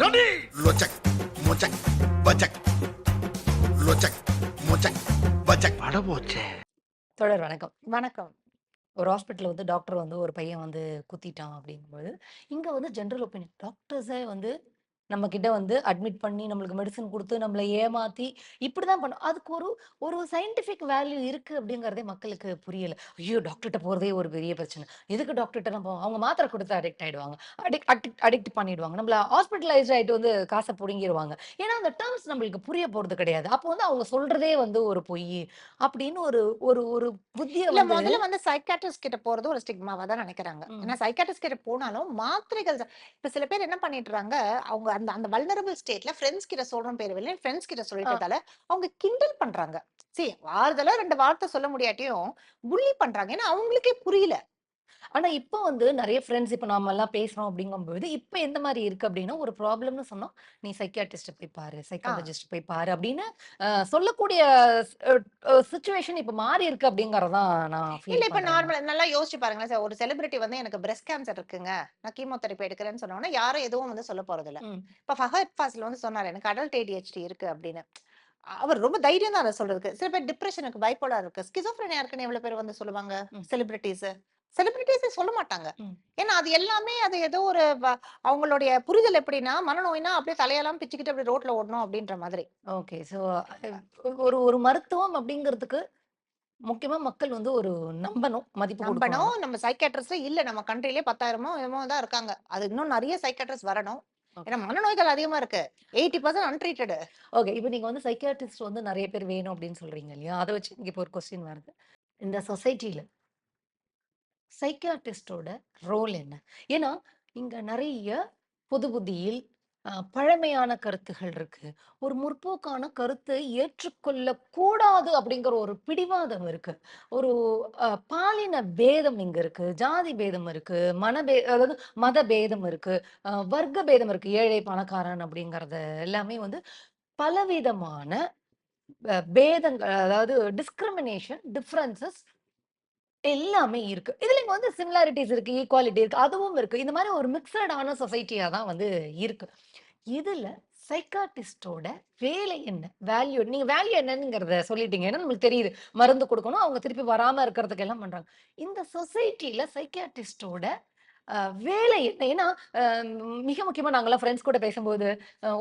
Ready லோச்சக் மோச்சக் பச்சக் லோச்சக் மோச்சக் பச்சக் பட போச்சே. தொடர் வணக்கம். வணக்கம். ஒரு ஹாஸ்பிட்டல்ல வந்து டாக்டர் வந்து ஒரு பையன் வந்து குத்திட்டான் அப்படிங்கும்போது இங்க வந்து ஜென்ரல் ஒப்பீனியன் டாக்டர்ஸே வந்து நம்ம கிட்ட வந்து அட்மிட் பண்ணி நம்மளுக்கு மெடிசன் கொடுத்து நம்மளை ஏமாத்தி இப்படிதான் பண்ணும். அதுக்கு ஒரு ஒரு சயின்டிஃபிக் வேல்யூ இருக்கு அப்படிங்கறதே மக்களுக்கு புரியல. ஐயோ டாக்டர்கிட்ட போறதே ஒரு பெரிய பிரச்சனை. எதுக்கு டாக்டர்கிட்ட நம்ம அவங்க மாத்திரை கொடுத்து அடிக்ட் ஆயிடுவாங்க. அடிக்ட் அடிக்ட் அடிக்ட் பண்ணிடுவாங்க. நம்மள ஹாஸ்பிட்டலைஸ் ஆயிட்டு வந்து காசை புடுங்கிடுவாங்க ஏன்னா அந்த டேர்ம்ஸ் நம்மளுக்கு புரிய போறது கிடையாது. அப்போ வந்து அவங்க சொல்றதே வந்து ஒரு பொய் அப்படின்னு ஒரு ஒரு ஒரு வந்து முதல்ல வந்து சைக்காட்ரிஸ்ட் கிட்ட போறது ஒரு ஸ்டிக்மாவா தான் நினைக்கிறாங்க. ஏன்னா சைக்காட்ரிஸ்ட் கிட்ட போனாலும் மாத்திரைகள். இப்ப சில பேர் என்ன பண்ணிடுறாங்க? அவங்க அந்த அந்த வல்னரபிள் ஸ்டேட்ல ஃப்ரெண்ட்ஸ் கிட்ட சொல்றோம் பேர் வெளியே ஃப்ரெண்ட்ஸ் கிட்ட சொல்லிட்டதால அவங்க கிண்டல் பண்றாங்க. சரி ஆறுதலா ரெண்டு வார்த்தை சொல்ல முடியாட்டியும் புள்ளி பண்றாங்க. ஏன்னா அவங்களுக்கே புரியல. ஆனா இப்போ வந்து நிறைய ஃப்ரெண்ட்ஸ் இப்போ நாம எல்லாம் பேசுறோம் அப்படிங்கும்போது இப்போ எந்த மாதிரி இருக்கு அப்படின்னா ஒரு ப்ராப்ளம்னு சொன்னோம். நீ சைக்கியாட்ரிஸ்ட் போய் பாரு சைக்காலஜிஸ்ட் போய் பாரு அப்படின்னு அஹ், சொல்லக்கூடிய சுச்சுவேஷன் இப்போ மாறி இருக்கு அப்படிங்கறதான் நான் இல்ல ஃபீல் இப்ப பண்றேன். நார்மல் நல்லா யோசிச்சு பாருங்களேன் சார். ஒரு செலிபிரிட்டி வந்து எனக்கு பிரஸ்ட் கேன்சர் இருக்குங்க. நான் கீமோதெரப்பி எடுக்கிறேன்னு சொன்னோன்னா யாரும் எதுவும் வந்து சொல்ல போறது இல்ல ம். இப்ப ஃபஹத் ஃபாசில் வந்து சொன்னாரு எனக்கு அடல்ட் ஏடிஹெச்டி இருக்கு அப்படின்னு. அவர் ரொம்ப தைரியம் தான் அதை சொல்றதுக்கு. சில பேர் டிப்ரெஷனுக்கு பைப்போலா இருக்கு. ஸ்கிசோஃப்ரெனியா இருக்குன்னு எவ்வளவு பேர் வந்து சொல்லுவாங்க ம். செலிபிரிட்டிஸ் செலிபிரிட்டிஸே சொல்ல மாட்டாங்க. ஏன்னா அது எல்லாமே அது ஏதோ ஒரு அவங்களுடைய புரிதல் எப்படின்னா மனநோய்னா அப்படியே தலையெல்லாம் பிச்சுக்கிட்டு அப்படியே ரோட்ல ஓடணும் அப்படின்ற மாதிரி. ஓகே. ஸோ ஒரு ஒரு மருத்துவம் அப்படிங்கிறதுக்கு முக்கியமா மக்கள் வந்து ஒரு நம்பணும் மதிப்பு நம்பணும். நம்ம சைக்காட்ரிஸ்ட் இல்ல. நம்ம கண்ட்ரிலே பத்தாயிரமோ என்னமோ தான் இருக்காங்க. அது இன்னும் நிறைய சைக்காட்ரிஸ்ட் வரணும். ஏன்னா மனநோய்கள் அதிகமா இருக்கு. Eighty percent untreated okay. இப்போ நீங்க வந்து சைக்கியாட்ரிஸ்ட் வந்து நிறைய பேர் வேணும் அப்படின்னு சொல்றீங்க இல்லையா? அதை வச்சு இங்க இப்போ ஒரு கொஸ்டின் வருது. இந்த சொசைட்டில சைக்கியாட்டிஸ்டோட ரோல் என்ன? ஏன்னா இங்க நிறைய புது புதியில் பழமையான கருத்துகள் இருக்கு. ஒரு முற்போக்கான கருத்தை ஏற்றுக்கொள்ள கூடாது அப்படிங்கிற ஒரு பிடிவாதம் இருக்கு. ஒரு பாலின பேதம் இங்க இருக்கு ஜாதி பேதம் இருக்கு மனபே அதாவது மத பேதம் இருக்கு வர்க்க பேதம் இருக்கு ஏழை பணக்காரன் அப்படிங்கறது எல்லாமே வந்து பலவிதமான பேதங்கள் அதாவது டிஸ்கிரிமினேஷன் டிஃப்ரென்சஸ் எல்லாமே இருக்கு. இதுல இங்க வந்து சிமிலாரிட்டிஸ் இருக்கு ஈக்குவாலிட்டி இருக்கு அதுவும் இருக்கு. இந்த மாதிரி ஒரு மிக்சடான சொசைட்டியா தான் வந்து இருக்கு. இதுல சைக்காட்டிஸ்டோட வேலை என்ன? வேல்யூ நீங்க வேல்யூ என்னங்கிறத சொல்லிட்டீங்க. ஏன்னா நம்மளுக்கு தெரியுது. மருந்து கொடுக்கணும் அவங்க திருப்பி வராம இருக்கிறதுக்கு எல்லாம் பண்றாங்க. இந்த சொசைட்டில சைக்காட்டிஸ்டோட வேலை என்ன? ஏன்னா மிக முக்கியமா நாங்கெல்லாம் ஃப்ரெண்ட்ஸ் கூட பேசும்போது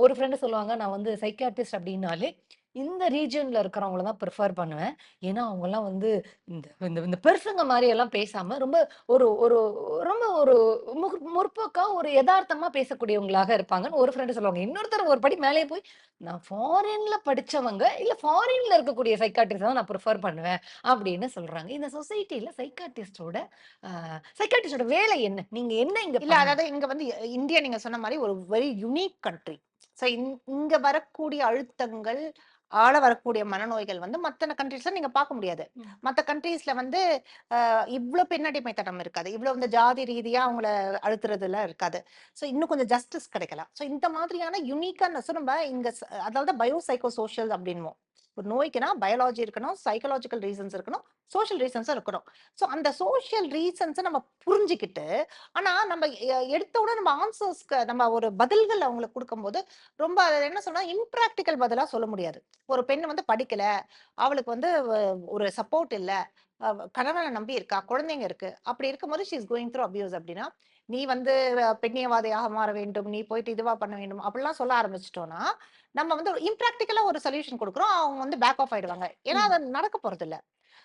ஒரு ஃப்ரெண்டு சொல்லுவாங்க நான் வந்து சைக்காட்டிஸ்ட் அப்படின்னாலே இந்த ரீஜன்ல இருக்கிறவங்கள தான் ப்ரிஃபர் பண்ணுவேன். ஏன்னா அவங்கெல்லாம் வந்து இந்த இந்த இந்த பெருசுங்க மாதிரி எல்லாம் பேசாம ரொம்ப ஒரு ஒரு ரொம்ப ஒரு முற்- முற்போக்கா ஒரு யதார்த்தமா பேசக்கூடியவங்களாக இருப்பாங்கன்னு ஒரு ஃப்ரெண்டு சொல்லுவாங்க. இன்னொருத்தர் ஒரு படி மேலே போய் நான் ஃபாரின்ல படிச்சவங்க இல்ல ஃபாரின்ல இருக்கக்கூடிய சைக்காட்டிஸ்ட் தான் நான் ப்ரிஃபர் பண்ணுவேன் அப்படின்னு சொல்றாங்க. இந்த சொசைட்டில சைக்காட்டிஸ்டோட சைக்காட்டிஸ்டோட வேலை என்ன? நீங்க என்ன இங்க இல்ல அதாவது இங்க வந்து இந்தியா நீங்க சொன்ன மாதிரி ஒரு வெரி யுனிக் கண்ட்ரி சோ இங்க வரக்கூடிய அழுத்தங்கள் ஆள வரக்கூடிய மனநோய்கள் வந்து மத்த கண்ட்ரீஸ்ல நீங்க பார்க்க முடியாது. ம். மத்த கண்ட்ரீஸ்ல வந்து ஆஹ், இவ்வளவு பெண்ணடிமைத்தனம் இருக்காது. இவ்வளவு இந்த ஜாதி ரீதியா அவங்கள அழுத்துறதுல இருக்காது. சோ இன்னும் கொஞ்சம் ஜஸ்டிஸ் கிடைக்கலாம். சோ இந்த மாதிரியான யுனிக்கா நம்ம இங்க அதாவது பயோ சைக்கோ சோஷியல் அப்படின்வோம் ஒரு நோய்க்குனா பயாலஜி இருக்கணும் சைக்கலாஜிக்கல் ரீசன்ஸ் இருக்கணும் சோஷியல் ரீசன்ஸும் இருக்கணும். ஸோ அந்த சோஷியல் ரீசன்ஸை நம்ம புரிஞ்சுக்கிட்டு ஆனா நம்ம எடுத்த உடனே நம்ம ஆன்சர்ஸ்க்கு நம்ம ஒரு பதில்கள் அவங்களுக்கு கொடுக்கும்போது ரொம்ப அது என்ன சொன்னால் இம்ப்ராக்டிக்கல் பதிலா சொல்ல முடியாது. ஒரு பெண் வந்து படிக்கல அவளுக்கு வந்து ஒரு சப்போர்ட் இல்ல கணவனை நம்பி இருக்கா குழந்தைங்க இருக்கு அப்படி இருக்கும்போது she is going through abuse அப்படின்னா நீ வந்து பெண்ணியவாதியாக மாற வேண்டும் நீ போயிட்டு இதுவா பண்ண வேண்டும் அப்படிலாம் சொல்ல ஆரம்பிச்சிட்டோம்னா நம்ம வந்து இம்ப்ராக்டிக்கலா ஒரு சொல்யூஷன் கொடுக்குறோம் அவங்க வந்து பேக் ஆஃப் ஆயிடுவாங்க. ஏன்னா அது நடக்க போறது இல்ல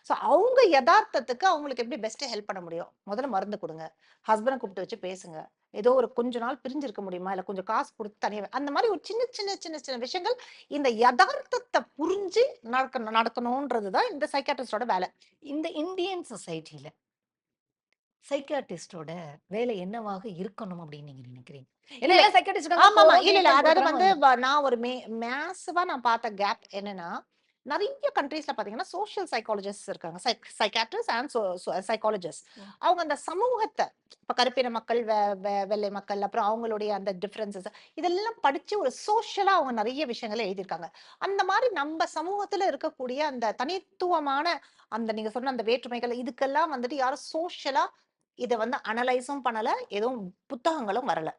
சோ அவங்க யதார்த்தத்துக்கு அவங்களுக்கு எப்படி பெஸ்ட் ஹெல்ப் பண்ண முடியும்? முதல்ல மருந்து கொடுங்க. ஹஸ்பண்டை கூப்பிட்டு வச்சு பேசுங்க. ஏதோ ஒரு கொஞ்ச நாள் பிரிஞ்சிருக்க முடியுமா? இல்ல கொஞ்சம் காசு கொடுத்து தனியா அந்த மாதிரி ஒரு சின்ன சின்ன சின்ன சின்ன விஷயங்கள் இந்த யதார்த்தத்தை புரிஞ்சு நடக்க நடக்கணும்ன்றதுதான் இந்த சைக்காட்ரிஸ்டோட வேலை. இந்த இந்தியன் சொசைட்டில சைக்காட்டிஸ்டோட வேலை என்னவாக இருக்கணும் அப்படின்னு நீங்க நினைக்கிறீங்க? ஏன்னா இல்ல, எல்லா psychiatrist ஆமா ஆமா. இல்ல இல்ல. treatment அதாவது வந்து வ- நான் ஒரு மே மேசிவா நான் பார்த்த கேப் என்னன்னா நிறைய கண்ட்ரீஸ்ல பாத்தீங்கன்னா சோஷியல் சைக்காலஜிஸ்ட் இருக்காங்க. சைக்காட்ரிஸ்ட் அண்ட் சைக்காலஜிஸ்ட் ம். அவங்க அந்த சமூகத்தை இப்ப கருப்பின மக்கள் வெ- வெ- வெள்ளை மக்கள் அப்புறம் அவங்களுடைய அந்த டிஃபரன்சஸ் இதெல்லாம் படிச்சு ஒரு சோஷியலா அவங்க நிறைய விஷயங்களை எழுதியிருக்காங்க. அந்த மாதிரி நம்ம சமூகத்துல இருக்கக்கூடிய அந்த தனித்துவமான அந்த நீங்க சொன்ன அந்த வேற்றுமைகள் இதுக்கெல்லாம் வந்துட்டு யாரும் சோஷியலா இதை வந்து அனலைஸும் பண்ணல எதுவும் புத்தகங்களும் வரல.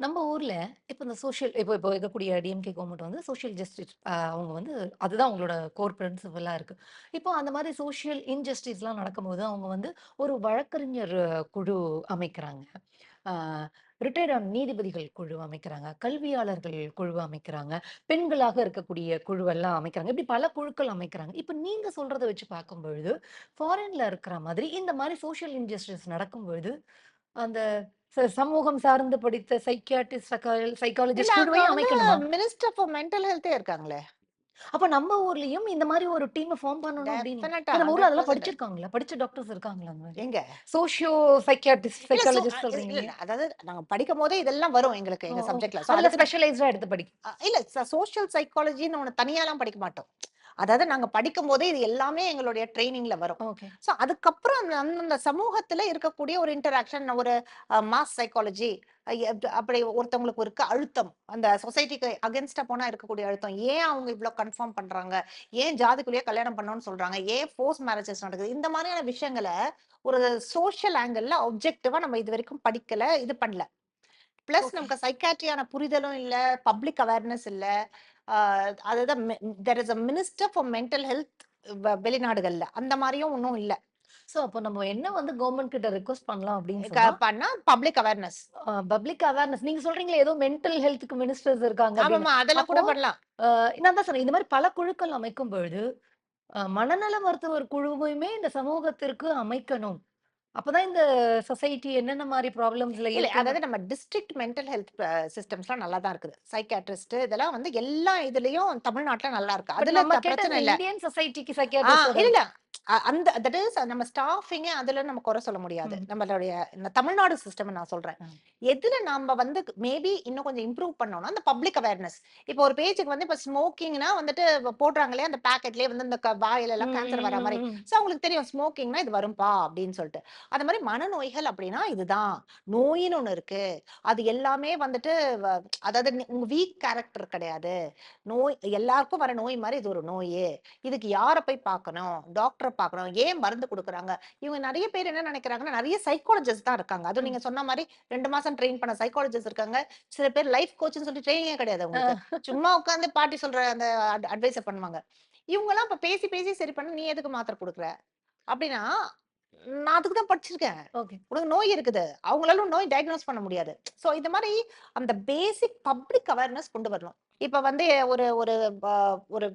நம்ம ஊர்ல இப்போ இந்த சோஷியல் இப்போ இப்போ இருக்கக்கூடிய டிஎம்கே கவர்மெண்ட் வந்து சோஷியல் ஜஸ்டிஸ் அவங்க வந்து அதுதான் அவங்களோட கோர் பிரின்சிபலா இருக்கு. இப்போ அந்த மாதிரி சோஷியல் இன்ஜஸ்டிஸ்லாம் நடக்கும்போது அவங்க வந்து ஒரு வழக்கறிஞர் குழு அமைக்கிறாங்க. ரிட்டையர்ட் நீதிபதிகள் குழு அமைக்கிறாங்க கல்வியாளர்கள் குழு அமைக்கிறாங்க பெண்களாக இருக்கக்கூடிய குழுவெல்லாம் அமைக்கிறாங்க. இப்படி பல குழுக்கள் அமைக்கிறாங்க. இப்போ நீங்க சொல்றத வச்சு பார்க்கும் பொழுது ஃபாரின்ல இருக்கிற மாதிரி இந்த மாதிரி சோஷியல் இன்ஜஸ்டிஸ் நடக்கும் பொழுது அந்த சமூகம் சார்ந்து படித்த சைக்கியாட்டிஸ்ட் இல்ல சைக்காலஜிஸ்ட் அமைக்கணுமா? மினிஸ்டர் ஃபார் மென்டல் ஹெல்த்தே இருக்காங்களே. அப்ப நம்ம ஊர்லயும் இந்த மாதிரி ஒரு டீம் ஃபார்ம் பண்ணணும் அப்படின்னு. நம்ம ஊர்ல அதெல்லாம் படிச்சிருக்காங்களா? படிச்ச டாக்டர்ஸ் இருக்காங்களா எங்க? சோஷியோ so, சைக்காலஜிஸ்ட் சொல்றீங்க அதாவது நாங்க படிக்கும் போதே இதெல்லாம் வரும் எங்களுக்கு எங்க. சப்ஜெக்ட்ல. அதுல ஸ்பெஷலைஸ்டா எடுத்து படி இல்ல சோஷியல் சைக்காலஜின்னு ஒண்ணு தனியாலாம் படிக்க மாட்டோம். அதாவது நாங்க படிக்கும் போதே இது எல்லாமே எங்களுடைய ட்ரைனிங்ல வரும். சோ அதுக்கப்புறம் அந்த சமூகத்துல இருக்கக்கூடிய ஒரு இன்டராக்ஷன் ஒரு மாஸ் சைக்காலஜி அப்படி ஒருத்தவங்களுக்கு இருக்க அழுத்தம். அந்த சொசைட்டிக்கு அகேன்ஸ்டா போனா இருக்கக்கூடிய அழுத்தம். ஏன் அவங்க இவ்வளவு கன்ஃபார்ம் பண்றாங்க? ஏன் ஜாதிக்குள்ளேயே கல்யாணம் பண்ணணும்னு சொல்றாங்க? ஏன் ஃபோர்ஸ் மேரேஜஸ் நடக்குது? இந்த மாதிரியான விஷயங்களை ஒரு சோஷியல் ஆங்கிள் ஆப்ஜெக்டிவா நம்ம இது வரைக்கும் படிக்கல இது பண்ணல. பிளஸ் நமக்கு சைக்காட்ரியான புரிதலும் இல்ல பப்ளிக் அவேர்னஸ் இல்ல. அதுதான் there is a minister for mental health வெளிநாடுகள்ல. அந்த மாதிரியும் ஒன்றும் இல்ல. சோ அப்போ நம்ம என்ன வந்து கவர்மெண்ட் கிட்ட ரெக்வஸ்ட் பண்ணலாம் அப்படின்னு பண்ணா பப்ளிக் அவேர்னஸ் பப்ளிக் அவேர்னஸ் நீங்க சொல்றீங்களே ஏதோ மென்டல் ஹெல்த்துக்கு மினிஸ்டர்ஸ் இருக்காங்க அதெல்லாம் கூட பண்ணலாம். நான் தான் சொன்னேன் இந்த மாதிரி பல குழுக்கள் அமைக்கும் பொழுது மனநல மருத்துவர் குழுவையுமே இந்த சமூகத்திற்கு அமைக்கணும். அப்பதான் இந்த சொசைட்டி என்னென்ன மாதிரி ப்ராப்ளம்ஸ்ல இல்ல அதாவது நம்ம டிஸ்ட்ரிக்ட் மென்டல் ஹெல்த் சிஸ்டம்ஸ்லாம் நல்லா தான் இருக்குது. சைக்காட்ரிஸ்ட் இதெல்லாம் வந்து எல்லா இதுலயும் தமிழ்நாட்டுல நல்லா இருக்கு. அதுல பிரச்சனை இல்ல. இந்தியன் சொசைட்டிக்கு ஆ சைக்கியாட்ரிஸ்ட் இல்ல. அந்த தட் இஸ் நம்ம ஸ்டாஃபிங்க அதுல நம்ம குறை சொல்ல முடியாது. நம்மளுடைய தமிழ்நாடு சிஸ்டம் நான் சொல்றேன். எதுல நாம வந்து மேபி இன்னும் கொஞ்சம் இம்ப்ரூவ் பண்ணோம்னா அந்த பப்ளிக் அவேர்னஸ் இப்போ ஒரு பேஜுக்கு வந்து இப்ப ஸ்மோக்கிங்னா வந்துட்டு போடுறாங்களே அந்த பேக்கெட்லயே வந்து இந்த வாயில எல்லாம் கேன்சர் வர மாதிரி. சோ அவங்களுக்கு தெரியும் ஸ்மோக்கிங்னா இது வரும்பா? அப்படின்னு சொல்லிட்டு. அந்த மாதிரி மனநோய்கள் அப்படின்னா இதுதான். நோயின்னு ஒண்ணு இருக்கு. அது எல்லாமே வந்துட்டு அதாவது உங்க வீக் கேரக்டர் கிடையாது. நோய் எல்லாருக்கும் வர நோய் மாதிரி இது ஒரு நோய். இதுக்கு யாரை போய் பார்க்கணும்? டாக்டரை பார்க்கணும் ஏன் மருந்து கொடுக்குறாங்க? இவங்க நிறைய பேர் என்ன நினைக்கிறாங்கன்னா நிறைய சைக்காலஜிஸ்ட் தான் இருக்காங்க. அதுவும் நீங்க சொன்ன மாதிரி ரெண்டு மாசம் ட்ரெயின் பண்ண சைக்காலஜிஸ்ட் இருக்காங்க. சில பேர் லைஃப் கோச்னு சொல்லி ட்ரைனிங்கே கிடையாது அவங்களுக்கு. சும்மா உட்காந்து பாட்டி சொல்ற அந்த அட்வைஸை பண்ணுவாங்க. இவங்க எல்லாம் இப்ப பேசி பேசி சரி பண்ண நீ எதுக்கு மாத்திரை கொடுக்குற? அப்படின்னா நான் அதுக்கு தான் படிச்சிருக்கேன். ஓகே. உனக்கு நோய் இருக்குது. அவங்களால நோய் டயக்னோஸ் பண்ண முடியாது. சோ இந்த மாதிரி அந்த பேசிக் பப்ளிக் அவேர்னஸ் கொண்டு வரணும். இப்ப வந்து ஒரு ஒரு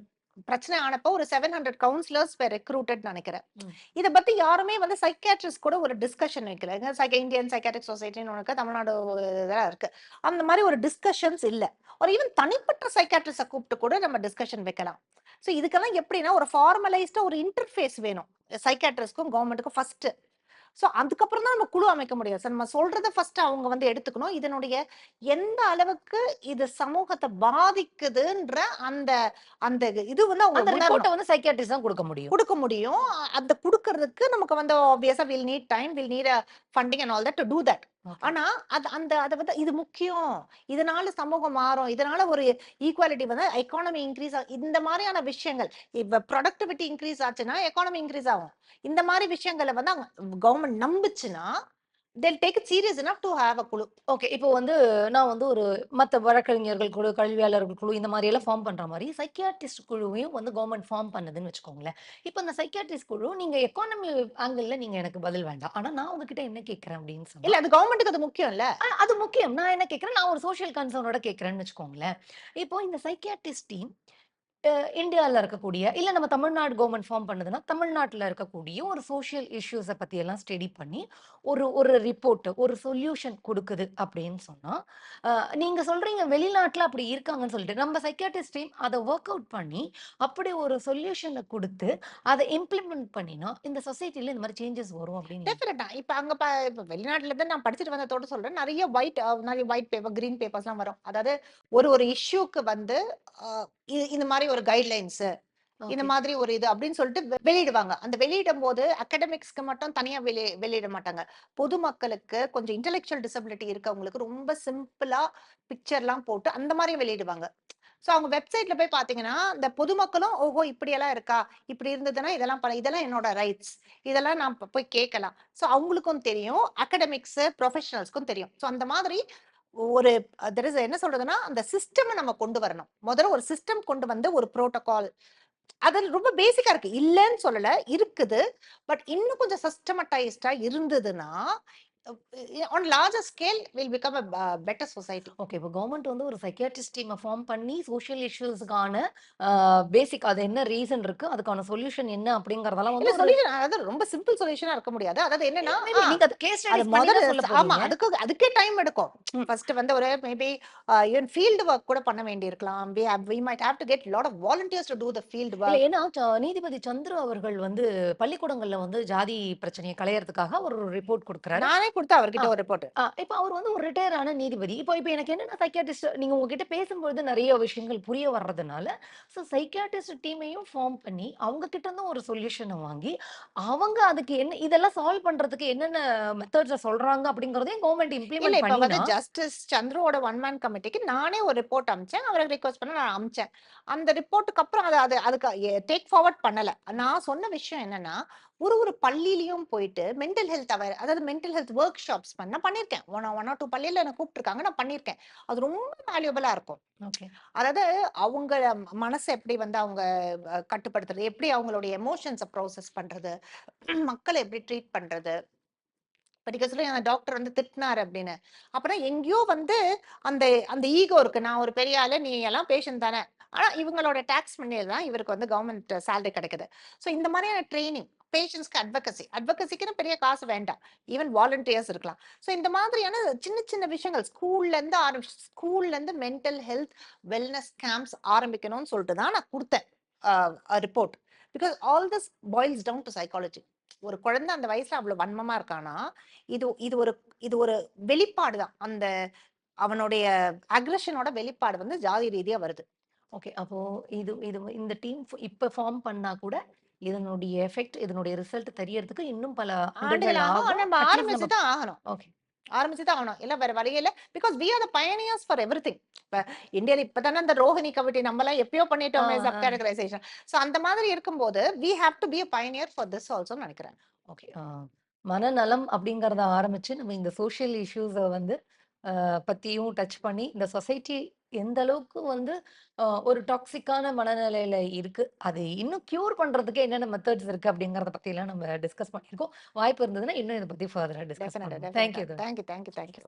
பிரச்சனை ஆனப்போ ஒரு செவன் ஹண்ட்ரட் கவுன்சிலர்ஸ் ரெக்ரூட்டட் நினைக்கிறேன். இத பத்தி யாருமே வந்து சைக்காட்ரிஸ்ட் கூட ஒரு டிஸ்கஷன் வைக்கல. சைக்க இந்தியன் சைக்காட்ரிக் சொசைட்டின்னு ஒன்று தமிழ்நாடு இதெல்லாம் இருக்கு. அந்த மாதிரி ஒரு டிஸ்கஷன்ஸ் இல்ல. ஒரு ஈவன் தனிப்பட்ட சைக்காட்ரிஸ்ட கூப்பிட்டு கூட நம்ம டிஸ்கஷன் வைக்கலாம். ஸோ இதுக்கெல்லாம் எப்படின்னா ஒரு ஃபார்மலைஸ்டா ஒரு இன்டர்ஃபேஸ் வேணும். சைக்காட்ரிஸ்ட்க்கும் கவர்மெண்ட்டுக்கும் ஃபர்ஸ்ட் ஸோ அதுக்கப்புறம் தான் நம்ம குழு அமைக்க முடியும் சார் நம்ம சொல்றத ஃபர்ஸ்ட் அவங்க வந்து எடுத்துக்கணும் இதனுடைய எந்த அளவுக்கு இது சமூகத்தை பாதிக்குதுன்ற அந்த அந்த இது வந்து அவங்க. ரிப்போர்ட்டை வந்து சைக்கியாட்ரிஸ்ட் தான் கொடுக்க முடியும் கொடுக்க முடியும் அந்த கொடுக்கறதுக்கு நமக்கு வந்து ஆப்வியஸா will need time will need funding and all that to do that. ஆனா அது அந்த அதை வந்து இது முக்கியம். இதனால சமூகம் மாறும். இதனால ஒரு ஈக்குவாலிட்டி வந்து எக்கானமி இன்க்ரீஸ் ஆகும் இந்த மாதிரியான விஷயங்கள் இப்ப ப்ரொடக்டிவிட்டி இன்க்ரீஸ் ஆச்சுன்னா எக்கானமி இன்க்ரீஸ் ஆகும். இந்த மாதிரி விஷயங்களை வந்து கவர்மெண்ட் நம்புச்சுன்னா they'll take it serious enough to have a குழு ஓகே இப்போ வந்து நான் வந்து ஒரு மத்த வழக்கறிஞர்கள் குழு கல்வியாளர்கள் குழு இந்த மாதிரி எல்லாம் ஃபார்ம் பண்ற மாதிரி சைக்கியாட்ரிஸ்ட் குழுவையும் வந்து கவர்மெண்ட் ஃபார்ம் பண்ணுதுன்னு வச்சுக்கோங்களேன். இப்போ இந்த சைக்கியாட்ரிஸ்ட் குழு நீங்க எக்கானமி ஆங்கிள் நீங்க எனக்கு பதில் வேண்டாம். ஆனா நான் உங்ககிட்ட என்ன கேட்கறேன் அப்படின்னு சொன்னா இல்ல அது கவர்மெண்ட்டுக்கு அது முக்கியம் இல்ல அது முக்கியம். நான் என்ன கேட்கறேன்? நான் ஒரு சோஷியல் கன்சர்னோட கேட்கறேன்னு வச்சுக்கோங்களேன். இப்போ இந்த சைக்கியாட்ரிஸ்ட் டீம் இந்தியாவில் இருக்கக்கூடிய இல்லை நம்ம தமிழ்நாடு கவர்மெண்ட் ஃபார்ம் பண்ணுதுன்னா தமிழ்நாட்டில் இருக்கக்கூடிய ஒரு சோஷியல் இஷ்யூஸை பற்றி எல்லாம் ஸ்டடி பண்ணி ஒரு ஒரு ரிப்போர்ட் ஒரு சொல்யூஷன் கொடுக்குது அப்படின்னு சொன்னால் நீங்கள் சொல்கிறீங்க வெளிநாட்டில் அப்படி இருக்காங்கன்னு சொல்லிட்டு நம்ம சைக்கியாட்ரிஸ்ட் டீம் அதை ஒர்க் அவுட் பண்ணி அப்படி ஒரு சொல்யூஷனை கொடுத்து அதை இம்ப்ளிமெண்ட் பண்ணினா இந்த சொசைட்டில இந்த மாதிரி சேஞ்சஸ் வரும் அப்படின்னு டெஃபினட்டா இப்ப அங்க இப்ப வெளிநாட்டுல இருந்து நான் படிச்சுட்டு வந்ததோட சொல்றேன் நிறைய ஒயிட் நிறைய ஒயிட் பேப்பர் கிரீன் பேப்பர்ஸ்லாம் வரும். அதாவது ஒரு ஒரு இஷ்யூக்கு வந்து அஹ், இ- இந்த மாதிரி ஒரு கைட்லைன்ஸ் இந்த. மாதிரி ஒரு இது அப்படின்னு சொல்லிட்டு வெளியிடுவாங்க. அந்த வெளியிடும் போது அகடமிக்ஸ்க்கு மட்டும் தனியா வெளி வெளியிட மாட்டாங்க. பொதுமக்களுக்கு கொஞ்சம் இன்டெலெக்சுவல் டிசபிலிட்டி இருக்கவங்களுக்கு ரொம்ப சிம்பிளா பிக்சர்லாம் போட்டு அந்த மாதிரி வெளியிடுவாங்க. சோ அவங்க வெப்சைட்ல போய் பாத்தீங்கன்னா இந்த பொதுமக்களும் ஓஹோ இப்படி எல்லாம் இருக்கா? இப்படி இருந்ததுன்னா இதெல்லாம் பண்ண இதெல்லாம் என்னோட ரைட்ஸ் இதெல்லாம் நான் போய் கேட்கலாம். சோ அவங்களுக்கும் தெரியும் அகடமிக்ஸ் ப்ரொஃபஷனல்ஸ்க்கும் தெரியும். சோ அந்த மாதிரி ஒரு தெர் இஸ் என்ன சொல்றதுன்னா அந்த சிஸ்டம் நம்ம கொண்டு வரணும். முதல்ல ஒரு சிஸ்டம் கொண்டு வந்து ஒரு ப்ரோட்டோகால் அது ரொம்ப பேசிக்கா இருக்கு. இல்லைன்னு சொல்லல இருக்குது. பட் இன்னும் கொஞ்சம் சிஸ்டமட்டைஸ்டா இருந்ததுன்னா on larger scale will become a better society okay இப்போ கவர்மெண்ட் வந்து ஒரு சைக்கியாட்ரிஸ்ட் டீமை ஃபார்ம் பண்ணி சோஷியல் இஷ்யூஸ்க்கான பேசிக் அது என்ன ரீசன் இருக்கு அதுக்கான சொல்யூஷன் என்ன அப்படிங்கறதெல்லாம் வந்து சொல்யூஷன் அதாவது ரொம்ப சிம்பிள் சொல்யூஷனா இருக்க முடியாது. அதாவது என்னன்னா நீங்க அது கேஸ் பண்ணி முதல்ல ஆமா அதுக்கு அதுக்கே டைம் எடுக்கும். ஃபர்ஸ்ட் வந்து ஒரு மேபி ஈவன் ஃபீல்டு ஒர்க் கூட பண்ண we have we might have to get lot of volunteers to do the field இல்ல work. ஏன்னா நீதிபதி சந்துரு அவர்கள் வந்து பள்ளிக்கூடங்கள்ல வந்து ஜாதி பிரச்சனையை களையறதுக்காக ஒரு ரிப்போர்ட் கொடுக்குறாரு. நானே கொடுத்தேன் அவர்கிட்ட ஒரு ரிப்போர்ட். இப்போ அவர் வந்து ஒரு ரிட்டையர் ஆன நீதிபதி. இப்போ இப்போ எனக்கு என்னன்னா சைக்கியாட்ரிஸ்ட் நீங்க உங்ககிட்ட பேசும்பொழுது நிறைய விஷயங்கள் புரிய வர்றதுனால ஸோ சைக்கியாட்ரிஸ்ட் டீமையும் ஃபார்ம் பண்ணி அவங்க கிட்ட இருந்தும் ஒரு சொல்யூஷனை வாங்கி அவங்க அதுக்கு என்ன இதெல்லாம் சால்வ் பண்றதுக்கு என்னென்ன மெத்தட்ஸை சொல்றாங்க அப்படிங்கறதையும் கவர்மெண்ட் இம்ப்ளிமெண்ட் இப்ப வந்து ஜஸ்டிஸ் சந்திரோட ஒன் மேன் கமிட்டிக்கு நானே ஒரு ரிப்போர்ட் அமிச்சேன். அவரை ரிக்வஸ்ட் பண்ண நான் அமிச்சேன். அந்த ரிப்போர்ட்டுக்கு அப்புறம் அது அது அதுக்கு டேக் ஃபார்வர்ட் பண்ணல. நான் சொன்ன விஷயம் என்னன்னா ஒரு ஒரு பள்ளியிலயும் போயிட்டு மென்டல் ஹெல்த் அவர் அதாவது மென்டல் ஹெல்த் ஒர்க் ஷாப்ஸ் பண்ண பண்ணிருக்கேன் ஒன் ஒன் ஆர் டூ பள்ளியில என்ன கூப்பிட்டுருக்காங்க. நான் பண்ணிருக்கேன் அது ரொம்ப வேல்யூபிளா இருக்கும். ஓகே அதாவது அவங்க மனசை எப்படி வந்து அவங்க கட்டுப்படுத்துறது எப்படி அவங்களுடைய எமோஷன்ஸை ப்ரோசஸ் பண்றது மக்களை எப்படி ட்ரீட் பண்றது. படிக்க சொல்லி அந்த டாக்டர் வந்து திட்டினாரு அப்படின்னு. அப்புறம் எங்கேயோ வந்து அந்த அந்த ஈகோ இருக்கு. நான் ஒரு பெரிய ஆளு நீ எல்லாம் பேஷண்ட் தானே. ஆனா இவங்களோட டாக்ஸ் பண்ணி தான் இவருக்கு வந்து கவர்மெண்ட் சேலரி கிடைக்குது. ஸோ இந்த மாதிரியான ட்ரைனிங் பேஷண்ட்ஸ்க்கு அட்வகசி. அட்வகசிக்குன்னு பெரிய காசு வேண்டாம். ஈவன் வாலண்டியர்ஸ் இருக்கலாம். ஸோ இந்த மாதிரியான சின்ன சின்ன விஷயங்கள் ஸ்கூல்லேருந்து ஆரம்பிச்சு மென்டல் ஹெல்த் வெல்னஸ் கேம்ப்ஸ் ஆரம்பிக்கணும்னு சொல்லிட்டு தான் நான் கொடுத்தேன். Report. Because all this boils down to psychology. ஒரு குழந்தை அந்த வயசுல அவ்வளவு வன்மமா இருக்கானா இது இது ஒரு இது ஒரு வெளிப்பாடு தான். அந்த அவனுடைய அக்ரஷனோட வெளிப்பாடு வந்து ஜாதி ரீதியா வருது. ஓகே. அப்போ இது இது இந்த டீம் இப்ப ஃபார்ம் பண்ணா கூட இதனுடைய எஃபெக்ட் இதனுடைய ரிசல்ட் தெரியறதுக்கு இன்னும் பல ஆண்டுகள் ஆகும். ஆனா நம்ம ஆரம்பிச்சு தான் ஆகணும். ஓகே. ஆரம்பிச்சு தான் ஆகணும். இல்ல வேற வழியில because we are the pioneers for everything இப்ப இந்தியால இப்பதானே அந்த ரோஹிணி கமிட்டி நம்ம எல்லாம் எப்பயோ பண்ணிட்டோமே சப். கேட்டகரைசேஷன் சோ அந்த மாதிரி இருக்கும்போது we have to be a pioneer for this also நினைக்கிறேன். ஓகே. மனநலம் அப்படிங்கறத ஆரம்பிச்சு நம்ம இந்த சோஷியல் இஷ்யூஸை வந்து பத்தியும் டச் பண்ணி இந்த சொசைட்டி எந்த அளவுக்கு வந்து ஒரு டாக்ஸிக்கான மனநிலையில இருக்கு. அது இன்னும் கியூர் பண்றதுக்கு என்னென்ன மெத்தட்ஸ் இருக்கு அப்படிங்கறத பத்தி எல்லாம் நம்ம டிஸ்கஸ் பண்ணியிருக்கோம். வாய்ப்பு இருந்ததுன்னா இன்னும் இதை பத்தி ஃபர்தரா டிஸ்கஸ் பண்ணுவோம். Thank you thank you thank you thank you